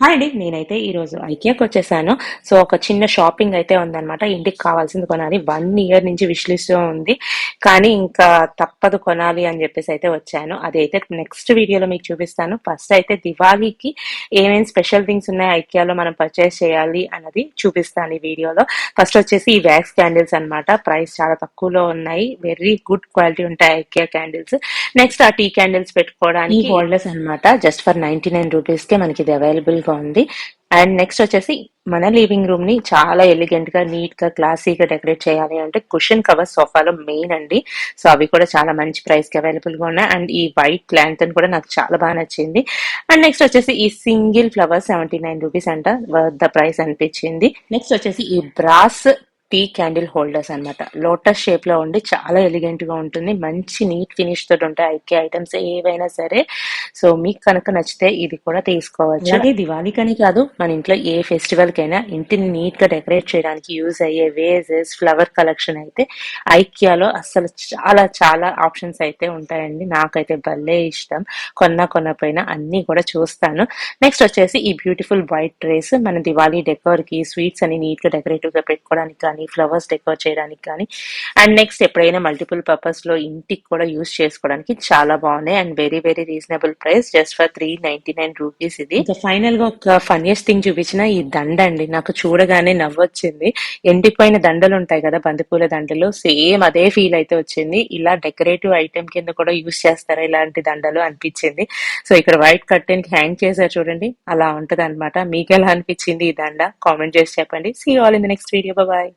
Hi అండి. నేనైతే ఈరోజు ఐకియాకి వచ్చేసాను. సో ఒక చిన్న షాపింగ్ అయితే ఉందనమాట ఇంటికి కావాల్సింది కొనాలి. వన్ ఇయర్ నుంచి విశ్లిస్తూ ఉంది. కానీ ఇంకా తప్పదు కొనాలి అని చెప్పేసి అయితే వచ్చాను. అదైతే నెక్స్ట్ వీడియోలో మీకు చూపిస్తాను. ఫస్ట్ అయితే దివాళీకి ఏమేమి స్పెషల్ థింగ్స్ ఉన్నాయి ఐకియాలో మనం పర్చేస్ చేయాలి అన్నది చూపిస్తాను ఈ వీడియోలో. ఫస్ట్ వచ్చేసి ఈ వ్యాక్స్ క్యాండిల్స్ అన్నమాట. ప్రైస్ చాలా తక్కువలో ఉన్నాయి. వెరీ గుడ్ క్వాలిటీ ఉంటాయి ఐకియా క్యాండిల్స్. నెక్స్ట్ ఆ టీ క్యాండిల్స్ పెట్టుకోవడానికి హోల్డర్స్ అన్నమాట. జస్ట్ ఫర్ నైన్టీ నైన్ రూపీస్కి మనకి ఇది అవైలబుల్ గా ఉంది. అండ్ నెక్స్ట్ వచ్చేసి మన లివింగ్ రూమ్ని చాలా ఎలిగెంట్గా నీట్గా క్లాసీగా డెకరేట్ చేయాలి అంటే కుషన్ కవర్ సోఫాలో మెయిన్ అండి. సో అవి కూడా చాలా మంచి ప్రైస్కి అవైలబుల్గా ఉన్నాయి. అండ్ ఈ వైట్ ల్యాంతన్ కూడా నాకు చాలా బాగా నచ్చింది. అండ్ నెక్స్ట్ వచ్చేసి ఈ single flower seventy nine rupees అంట ద ప్రైస్ అనిపించింది. నెక్స్ట్ వచ్చేసి ఈ బ్రాస్ టీ క్యాండిల్ హోల్డర్స్ అన్నమాట. లోటస్ షేప్లో ఉండి చాలా ఎలిగెంట్గా ఉంటుంది. మంచి నీట్ ఫినిష్ తోటి ఉంటాయి ఐకే ఐటమ్స్ ఏవైనా సరే. సో మీకు కనుక నచ్చితే ఇది కూడా తీసుకోవచ్చు. అలాగే దివాళీకని కాదు మన ఇంట్లో ఏ ఫెస్టివల్ కైనా ఇంటిని నీట్గా డెకరేట్ చేయడానికి యూజ్ అయ్యే వేజెస్ ఫ్లవర్ కలెక్షన్ అయితే ఐక్యాలో అసలు చాలా చాలా ఆప్షన్స్ అయితే ఉంటాయండి. నాకైతే భలే ఇష్టం. కొన్న కొన్న పైన అన్ని కూడా చూస్తాను. నెక్స్ట్ వచ్చేసి ఈ బ్యూటిఫుల్ వైట్ డ్రెస్ మన దివాళీ డెకోర్కి స్వీట్స్ అని నీట్గా డెకరేటివ్గా పెట్టుకోవడానికి కానీ ఫ్లవర్స్ డెకోర్ చేయడానికి కానీ అండ్ నెక్స్ట్ ఎప్పుడైనా మల్టిపుల్ పర్పస్లో ఇంటికి కూడా యూస్ చేసుకోవడానికి చాలా బాగున్నాయి and very very reasonable price just for three ninety nine rupees ఇది. ఫైనల్గా ఒక ఫనియస్ట్ థింగ్ చూపించిన ఈ దండ అండి. నాకు చూడగానే నవ్వొచ్చింది. ఎండిపోయిన దండలు ఉంటాయి కదా బంతిపూల దండలు. సేమ్ అదే ఫీల్ అయితే వచ్చింది. ఇలా డెకరేటివ్ ఐటమ్ కింద కూడా యూస్ చేస్తారా ఇలాంటి దండలు అనిపించింది. సో ఇక్కడ వైట్ కర్టెన్కి హ్యాంగ్ చేశారు చూడండి. అలా ఉంటది అనమాట మీకు ఎలా అనిపించింది ఈ దండ? కామెంట్ చేసి చెప్పండి. See all in the next video bye